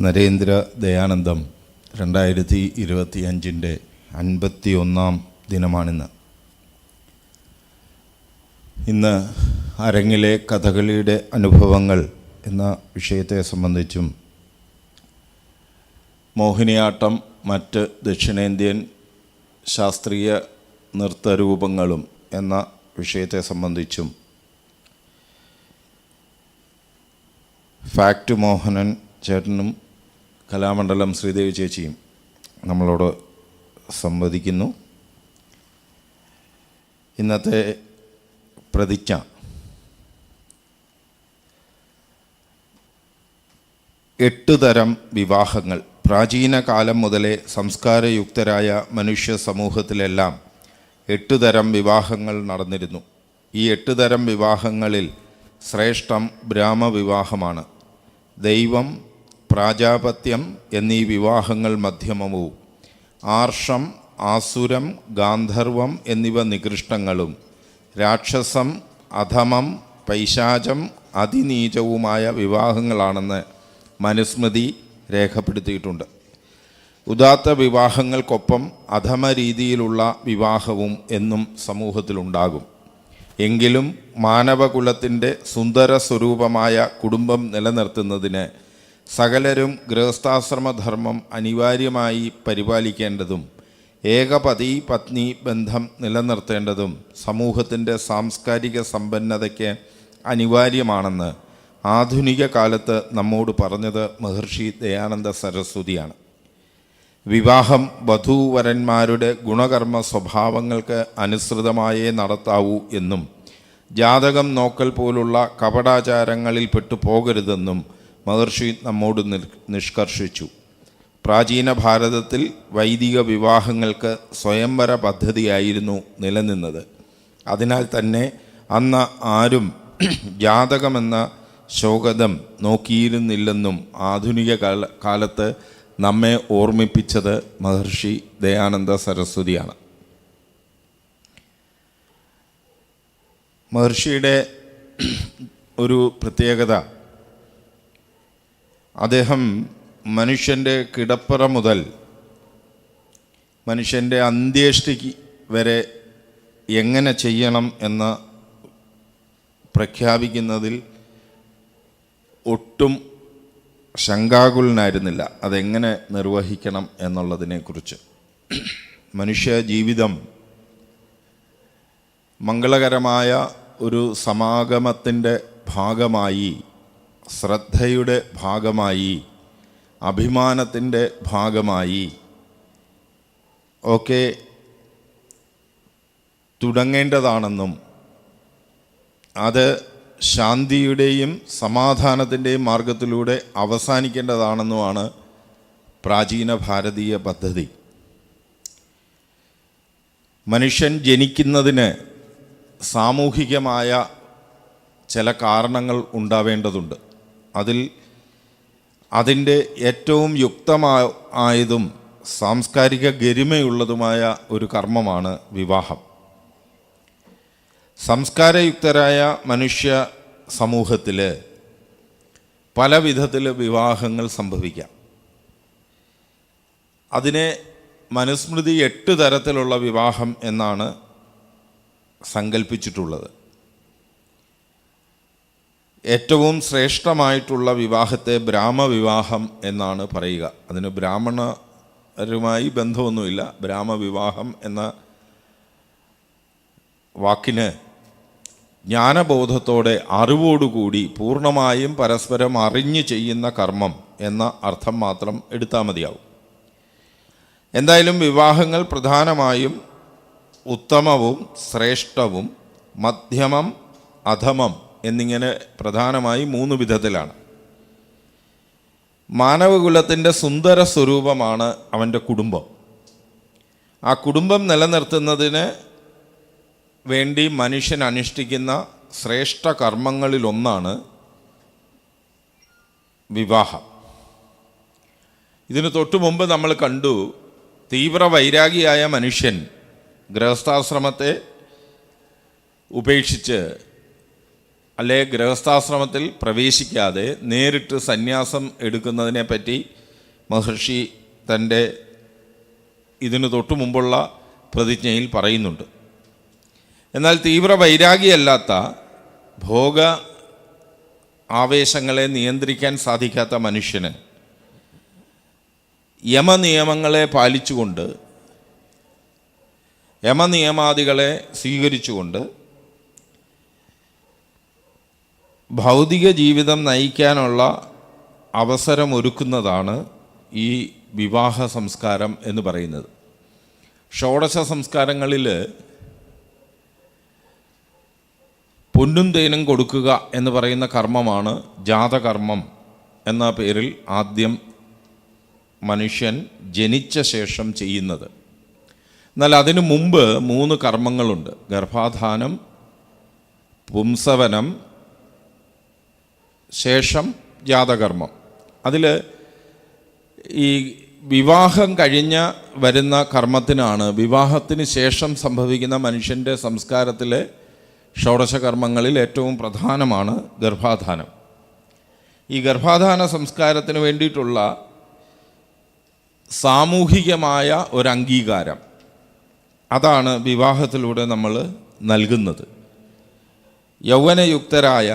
നരേന്ദ്ര ദയാനന്ദം രണ്ടായിരത്തി ഇരുപത്തി അഞ്ചിന്റെ അൻപത്തി ഒന്നാം ദിനമാണിന്ന്. ഇന്ന് അരങ്ങിലെ കഥകളിയുടെ അനുഭവങ്ങൾ എന്ന വിഷയത്തെ സംബന്ധിച്ചും മോഹിനിയാട്ടം മറ്റ് ദക്ഷിണേന്ത്യൻ ശാസ്ത്രീയ നൃത്തരൂപങ്ങളും എന്ന വിഷയത്തെ സംബന്ധിച്ചും ഫാക്ട് മോഹനൻ ചേട്ടനും കലാമണ്ഡലം ശ്രീദേവി ചേച്ചിയും നമ്മളോട് സംവദിക്കുന്നു. ഇന്നത്തെ പ്രതിജ്ഞ. എട്ട് തരം വിവാഹങ്ങൾ. പ്രാചീന കാലം മുതലേ സംസ്കാരയുക്തരായ മനുഷ്യ സമൂഹത്തിലെല്ലാം എട്ട് തരം വിവാഹങ്ങൾ നടന്നിരുന്നു. ഈ എട്ട് തരം വിവാഹങ്ങളിൽ ശ്രേഷ്ഠം ബ്രാഹ്മവിവാഹമാണ്. ദൈവം പ്രാജാപത്യം എന്നീ വിവാഹങ്ങൾ മധ്യമവും ആർഷം ആസുരം ഗാന്ധർവം എന്നിവ നികൃഷ്ടങ്ങളും. രാക്ഷസം അധമം പൈശാചം അതിനീചവുമായ വിവാഹങ്ങളാണെന്ന് മനുസ്മൃതി രേഖപ്പെടുത്തിയിട്ടുണ്ട്. ഉദാത്ത വിവാഹങ്ങൾക്കൊപ്പം അധമ രീതിയിലുള്ള വിവാഹവും എന്നും സമൂഹത്തിലുണ്ടാകും. എങ്കിലും മാനവകുലത്തിന്റെ സുന്ദര സ്വരൂപമായ കുടുംബം നിലനിർത്തുന്നതിന് സകലരും ഗൃഹസ്ഥാശ്രമധർമ്മം അനിവാര്യമായി പരിപാലിക്കേണ്ടതും ഏകപതി പത്നി ബന്ധം നിലനിർത്തേണ്ടതും സമൂഹത്തിന്റെ സാംസ്കാരിക സമ്പന്നതയ്ക്ക് അനിവാര്യമാണെന്ന് ആധുനിക കാലത്ത് നമ്മോട് പറഞ്ഞത് മഹർഷി ദയാനന്ദ സരസ്വതിയാണ്. വിവാഹം വധൂവരന്മാരുടെ ഗുണകർമ്മ സ്വഭാവങ്ങൾക്ക് അനുസൃതമായേ നടത്താവൂ എന്നും ജാതകം നോക്കൽ പോലുള്ള കപടാചാരങ്ങളിൽ പെട്ടു പോകരുതെന്നും മഹർഷി നമ്മോട് നിഷ്കർഷിച്ചു. പ്രാചീന ഭാരതത്തിൽ വൈദിക വിവാഹങ്ങൾക്ക് സ്വയംവര പദ്ധതിയായിരുന്നു നിലനിന്നത്. അതിനാൽ തന്നെ അന്ന് ആരും ജാതകമെന്ന ശോകതം നോക്കിയിരുന്നില്ലെന്നും ആധുനിക കാല കാലത്ത് നമ്മെ ഓർമ്മിപ്പിച്ചത് മഹർഷി ദയാനന്ദ സരസ്വതിയാണ്. മഹർഷിയുടെ ഒരു പ്രത്യേകത അദ്ദേഹം മനുഷ്യന്റെ കിടപ്പറ മുതൽ മനുഷ്യന്റെ അന്ത്യേഷ്ടിക്ക് വരെ എങ്ങനെ ചെയ്യണം എന്ന് പ്രഖ്യാപിക്കുന്നതിൽ ഒട്ടും ശങ്കാകുലനായിരുന്നില്ല. അതെങ്ങനെ നിർവഹിക്കണം എന്നുള്ളതിനെക്കുറിച്ച്. മനുഷ്യ ജീവിതം മംഗളകരമായ ഒരു സമാഗമത്തിന്റെ ഭാഗമായി ശ്രദ്ധയുടെ ഭാഗമായി അഭിമാനത്തിന്റെ ഭാഗമായി. ഒക്കെ തുടങ്ങേണ്ടതാണെന്നും അത് ശാന്തിയുടെയും സമാധാനത്തിന്റെയും മാർഗത്തിലൂടെ അവസാനിക്കേണ്ടതാണെന്നുമാണ് പ്രാചീന ഭാരതീയ പദ്ധതി. മനുഷ്യൻ ജനിക്കുന്നതിന് സാമൂഹികമായ ചില കാരണങ്ങൾ ഉണ്ടാവേണ്ടതുണ്ട്. അതിൽ അതിന്റെ ഏറ്റവും യുക്തമായ ആയതും സാംസ്കാരിക ഗരിമയുള്ളതുമായ ഒരു കർമ്മമാണ് വിവാഹം. സംസ്കാരയുക്തരായ മനുഷ്യ സമൂഹത്തിൽ പല വിധത്തിൽ വിവാഹങ്ങൾ സംഭവിക്കാം. അതിനെ മനുസ്മൃതി എട്ട് തരത്തിലുള്ള വിവാഹം എന്നാണ് സങ്കല്പിച്ചിട്ടുള്ളത് ഏറ്റവും ശ്രേഷ്ഠമായിട്ടുള്ള വിവാഹത്തെ ബ്രാഹ്മവിവാഹം എന്നാണ് പറയുക. അതിന് ബ്രാഹ്മണരുമായി ബന്ധമൊന്നുമില്ല. ബ്രാഹ്മവിവാഹം എന്ന വാക്കിന് ജ്ഞാനബോധത്തോടെ അറിവോടുകൂടി പൂർണമായും പരസ്പരം അറിഞ്ഞ് ചെയ്യുന്ന കർമ്മം എന്ന അർത്ഥം മാത്രം എടുത്താൽ മതിയാവും. എന്തായാലും വിവാഹങ്ങൾ പ്രധാനമായും ഉത്തമവും ശ്രേഷ്ഠവും മധ്യമം അധമം എന്നിങ്ങനെ പ്രധാനമായി മൂന്ന് വിധത്തിലാണ്. മാനവകുലത്തിന്റെ സുന്ദര സ്വരൂപമാണ് അവന്റെ കുടുംബം. ആ കുടുംബം നിലനിർത്തുന്നതിന് വേണ്ടി മനുഷ്യൻ അനുഷ്ഠിക്കുന്ന ശ്രേഷ്ഠ കർമ്മങ്ങളിലൊന്നാണ് വിവാഹം. ഇതിന് തൊട്ടു മുമ്പ് നമ്മൾ കണ്ടു തീവ്ര വൈരാഗിയായ മനുഷ്യൻ ഗൃഹസ്ഥാശ്രമത്തെ ഉപേക്ഷിച്ച് അല്ലെ ഗൃഹസ്ഥാശ്രമത്തിൽ പ്രവേശിക്കാതെ നേരിട്ട് സന്യാസം എടുക്കുന്നതിനെ പറ്റി മഹർഷി തന്റെ ഇതിനു തൊട്ടു മുമ്പുള്ള പ്രതിജ്ഞയിൽ പറയുന്നുണ്ട്. എന്നാൽ തീവ്ര വൈരാഗിയല്ലാത്ത ഭോഗ ആവേശങ്ങളെ നിയന്ത്രിക്കാൻ സാധിക്കാത്ത മനുഷ്യന് യമനിയമങ്ങളെ പാലിച്ചുകൊണ്ട് യമനിയമാദികളെ സ്വീകരിച്ചുകൊണ്ട് ഭൗതിക ജീവിതം നയിക്കാനുള്ള അവസരം ഒരുക്കുന്നതാണ് ഈ വിവാഹ സംസ്കാരം എന്ന് പറയുന്നത്. ഷോഡശ സംസ്കാരങ്ങളിൽ പൊന്നും തേനും കൊടുക്കുക എന്ന് പറയുന്ന കർമ്മമാണ് ജാതകർമ്മം എന്ന പേരിൽ ആദ്യം മനുഷ്യൻ ജനിച്ച ശേഷം ചെയ്യുന്നത്. എന്നാൽ അതിനു മുമ്പ് മൂന്ന് കർമ്മങ്ങളുണ്ട്. ഗർഭാധാനം പുംസവനം ശേഷം ജാതകർമ്മം. അതിൽ ഈ വിവാഹം കഴിഞ്ഞ വരുന്ന കർമ്മത്തിനാണ് വിവാഹത്തിന് ശേഷം സംഭവിക്കുന്ന മനുഷ്യന്റെ സംസ്കാരത്തിലെ ഷോഡശകർമ്മങ്ങളിൽ ഏറ്റവും പ്രധാനമാണ് ഗർഭാധാനം. ഈ ഗർഭാധാന സംസ്കാരത്തിന് വേണ്ടിയിട്ടുള്ള സാമൂഹികമായ ഒരു അംഗീകാരം അതാണ് വിവാഹത്തിലൂടെ നമ്മൾ നൽകുന്നത്. യൗവനയുക്തരായ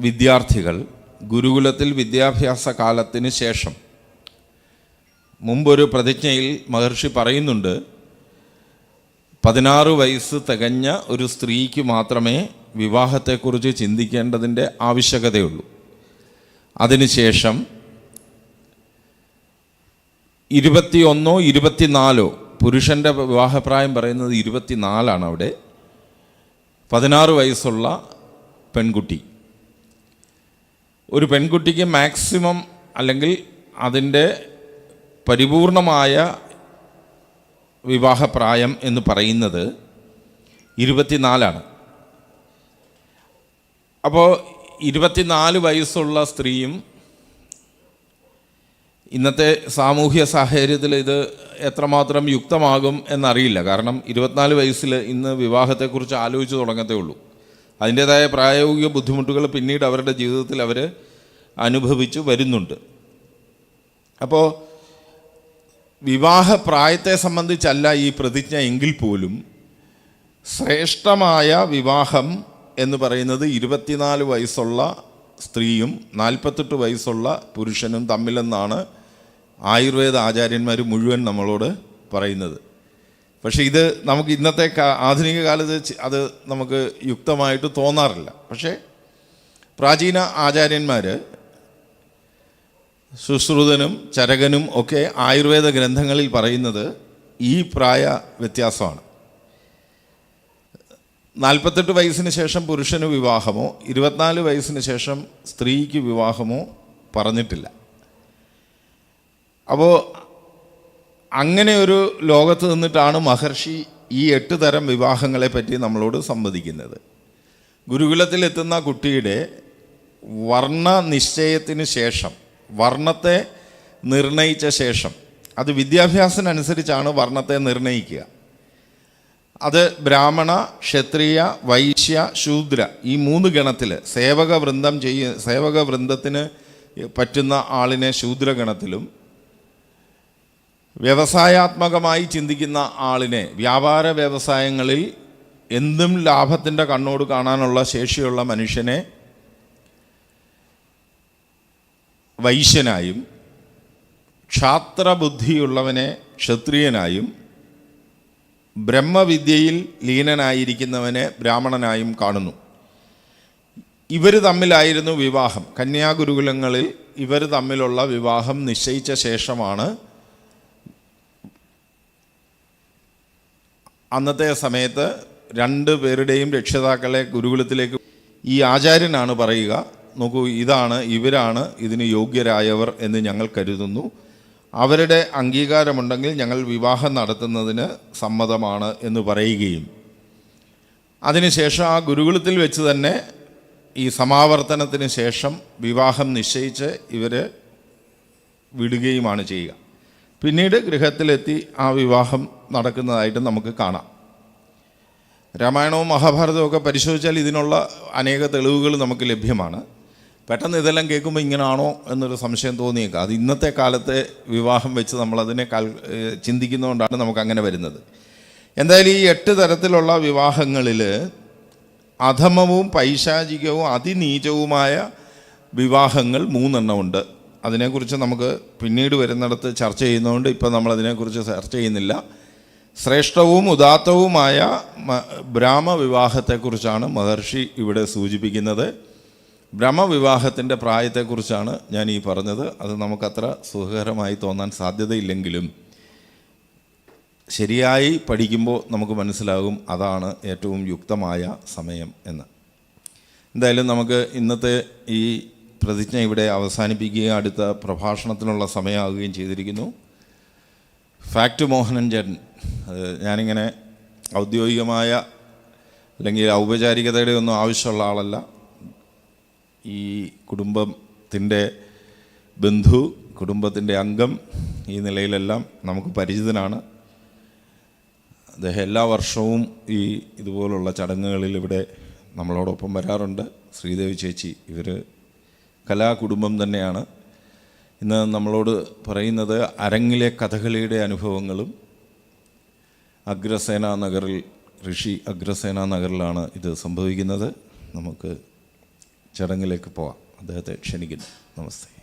വിദ്യാർത്ഥികൾ ഗുരുകുലത്തിൽ വിദ്യാഭ്യാസ കാലത്തിന് ശേഷം. മുമ്പൊരു പ്രതിജ്ഞയിൽ മഹർഷി പറയുന്നുണ്ട് പതിനാറ് വയസ്സ് തികഞ്ഞ ഒരു സ്ത്രീക്ക് മാത്രമേ വിവാഹത്തെക്കുറിച്ച് ചിന്തിക്കേണ്ടതിന്റെ ആവശ്യകതയുള്ളൂ. അതിനുശേഷം ഇരുപത്തിയൊന്നോ ഇരുപത്തിനാലോ പുരുഷന്റെ വിവാഹപ്രായം പറയുന്നത് ഇരുപത്തിനാലാണ് അവിടെ പതിനാറ് വയസ്സുള്ള പെൺകുട്ടി. ഒരു പെൺകുട്ടിക്ക് മാക്സിമം അല്ലെങ്കിൽ അതിന്റെ പരിപൂർണമായ വിവാഹപ്രായം എന്ന് പറയുന്നത് ഇരുപത്തിനാലാണ്. അപ്പോൾ ഇരുപത്തിനാല് വയസ്സുള്ള സ്ത്രീയും ഇന്നത്തെ സാമൂഹ്യ സാഹചര്യത്തിൽ ഇത് എത്രമാത്രം യുക്തമാകും എന്നറിയില്ല. കാരണം ഇരുപത്തിനാല് വയസ്സിൽ ഇന്ന് വിവാഹത്തെക്കുറിച്ച് ആലോചിച്ച് തുടങ്ങത്തേ ഉള്ളൂ. അതിന്റേതായ പ്രായോഗിക ബുദ്ധിമുട്ടുകൾ പിന്നീട് അവരുടെ ജീവിതത്തിൽ അവർ അനുഭവിച്ചു വരുന്നുണ്ട്. അപ്പോൾ വിവാഹ പ്രായത്തെ സംബന്ധിച്ചല്ല ഈ പ്രതിജ്ഞ എങ്കിൽ പോലും ശ്രേഷ്ഠമായ വിവാഹം എന്ന് പറയുന്നത് ഇരുപത്തിനാല് വയസ്സുള്ള സ്ത്രീയും നാൽപ്പത്തെട്ട് വയസ്സുള്ള പുരുഷനും തമ്മിലെന്നാണ് ആയുർവേദ ആചാര്യന്മാർ മുഴുവൻ നമ്മളോട് പറയുന്നത്. പക്ഷേ ഇത് നമുക്ക് ഇന്നത്തെ ആധുനിക കാലത്ത് അത് നമുക്ക് യുക്തമായിട്ട് തോന്നാറില്ല. പക്ഷേ പ്രാചീന ആചാര്യന്മാർ സുശ്രുതനും ചരകനും ഒക്കെ ആയുർവേദ ഗ്രന്ഥങ്ങളിൽ പറയുന്നത് ഈ പ്രായ വ്യത്യാസമാണ്. നാൽപ്പത്തെട്ട് വയസ്സിന് ശേഷം പുരുഷന് വിവാഹമോ ഇരുപത്തിനാല് വയസ്സിന് ശേഷം സ്ത്രീക്ക് വിവാഹമോ പറഞ്ഞിട്ടില്ല. അപ്പോൾ അങ്ങനെ ഒരു ലോകത്ത് നിന്നിട്ടാണ് മഹർഷി ഈ എട്ട് തരം വിവാഹങ്ങളെ പറ്റി നമ്മളോട് സംവദിക്കുന്നത്. ഗുരുകുലത്തിലെത്തുന്ന കുട്ടിയുടെ വർണ നിശ്ചയത്തിന് ശേഷം വർണത്തെ നിർണയിച്ച ശേഷം അത് വിദ്യാഭ്യാസത്തിനനുസരിച്ചാണ് വർണത്തെ നിർണയിക്കുക. അത് ബ്രാഹ്മണ ക്ഷത്രിയ വൈശ്യ ശൂദ്ര ഈ മൂന്ന് ഗണത്തിൽ സേവക വൃന്ദം ചെയ്യ സേവക വൃന്ദത്തിന് പറ്റുന്ന ആളിനെ ശൂദ്രഗണത്തിലും വ്യവസായാത്മകമായി ചിന്തിക്കുന്ന ആളിനെ വ്യാപാര വ്യവസായങ്ങളിൽ എന്തും ലാഭത്തിന്റെ കണ്ണോട് കാണാനുള്ള ശേഷിയുള്ള മനുഷ്യനെ വൈശ്യനായും ക്ഷാത്രബുദ്ധിയുള്ളവനെ ക്ഷത്രിയനായും ബ്രഹ്മവിദ്യയിൽ ലീനനായിരിക്കുന്നവനെ ബ്രാഹ്മണനായും കാണുന്നു. ഇവർ തമ്മിലായിരുന്നു വിവാഹം. കന്യാഗുരുകുലങ്ങളിൽ ഇവർ തമ്മിലുള്ള വിവാഹം നിശ്ചയിച്ച ശേഷമാണ് അന്നത്തെ സമയത്ത് രണ്ട് പേരുടെയും രക്ഷിതാക്കളെ ഗുരുകുലത്തിലേക്ക് ഈ ആചാര്യനാണ് പറയുക. നോക്കൂ ഇതാണ് ഇവരാണ് ഇതിന് യോഗ്യരായവർ എന്ന് ഞങ്ങൾ കരുതുന്നു. അവരുടെ അംഗീകാരമുണ്ടെങ്കിൽ ഞങ്ങൾ വിവാഹം നടത്തുന്നതിന് സമ്മതമാണ് എന്ന് പറയുകയും. അതിനുശേഷം ആ ഗുരുകുലത്തിൽ വെച്ച് തന്നെ ഈ സമാവർത്തനത്തിന് ശേഷം വിവാഹം നിശ്ചയിച്ച് ഇവർ വിടുകയുമാണ് ചെയ്യുക. പിന്നീട് ഗൃഹത്തിലെത്തി ആ വിവാഹം നടക്കുന്നതായിട്ട് നമുക്ക് കാണാം. രാമായണവും മഹാഭാരതവും ഒക്കെ പരിശോധിച്ചാൽ ഇതിനുള്ള അനേക തെളിവുകൾ നമുക്ക് ലഭ്യമാണ്. പെട്ടെന്ന് ഇതെല്ലാം കേൾക്കുമ്പോൾ ഇങ്ങനാണോ എന്നൊരു സംശയം തോന്നിയേക്കാം. അത് ഇന്നത്തെ കാലത്തെ വിവാഹം വെച്ച് നമ്മളതിനെ കാൽ ചിന്തിക്കുന്നതുകൊണ്ടാണ് നമുക്കങ്ങനെ വരുന്നത്. എന്തായാലും ഈ എട്ട് തരത്തിലുള്ള വിവാഹങ്ങളിൽ അധമവും പൈശാചികവും അതിനീചവുമായ വിവാഹങ്ങൾ മൂന്നെണ്ണമുണ്ട് അതിനെക്കുറിച്ച് നമുക്ക് പിന്നീട് വരുന്നിടത്ത് ചർച്ച ചെയ്യുന്നതുകൊണ്ട് ഇപ്പോൾ നമ്മളതിനെക്കുറിച്ച് ചർച്ച ചെയ്യുന്നില്ല. ശ്രേഷ്ഠവും ഉദാത്തവുമായ ബ്രാഹ്മവിവാഹത്തെക്കുറിച്ചാണ് മഹർഷി ഇവിടെ സൂചിപ്പിക്കുന്നത്. ബ്രഹ്മവിവാഹത്തിന്റെ പ്രായത്തെക്കുറിച്ചാണ് ഞാൻ ഈ പറഞ്ഞത്. അത് നമുക്കത്ര സുഖകരമായി തോന്നാൻ സാധ്യതയില്ലെങ്കിലും ശരിയായി പഠിക്കുമ്പോൾ നമുക്ക് മനസ്സിലാകും അതാണ് ഏറ്റവും യുക്തമായ സമയം എന്ന്. എന്തായാലും നമുക്ക് ഇന്നത്തെ ഈ പ്രതിജ്ഞ ഇവിടെ അവസാനിപ്പിക്കുകയും അടുത്ത പ്രഭാഷണത്തിനുള്ള സമയമാകുകയും ചെയ്തിരിക്കുന്നു. ഫാക്ട് മോഹനൻ ചേട്ടൻ അത് ഞാനിങ്ങനെ ഔദ്യോഗികമായ അല്ലെങ്കിൽ ഔപചാരികതയുടെ ഒന്നും ആവശ്യമുള്ള ആളല്ല. ഈ കുടുംബത്തിന്റെ ബന്ധു കുടുംബത്തിന്റെ അംഗം ഈ നിലയിലെല്ലാം നമുക്ക് പരിചിതനാണ്. അദ്ദേഹം എല്ലാ വർഷവും ഈ ഇതുപോലുള്ള ചടങ്ങുകളിൽ ഇവിടെ നമ്മളോടൊപ്പം വരാറുണ്ട്. ശ്രീദേവി ചേച്ചി ഇവർ കലാകുടുംബം തന്നെയാണ്. ഇന്ന് നമ്മളോട് പറയുന്നത് അരങ്ങിലെ കഥകളിയുടെ അനുഭവങ്ങളും അഗ്രസേന നഗറിൽ ഋഷി അഗ്രസേന നഗറിലാണ് ഇത് സംഭവിക്കുന്നത്. നമുക്ക് ചടങ്ങിലേക്ക് പോവാം. അദ്ദേഹത്തെ ക്ഷണിക്കുന്നു. നമസ്തേ.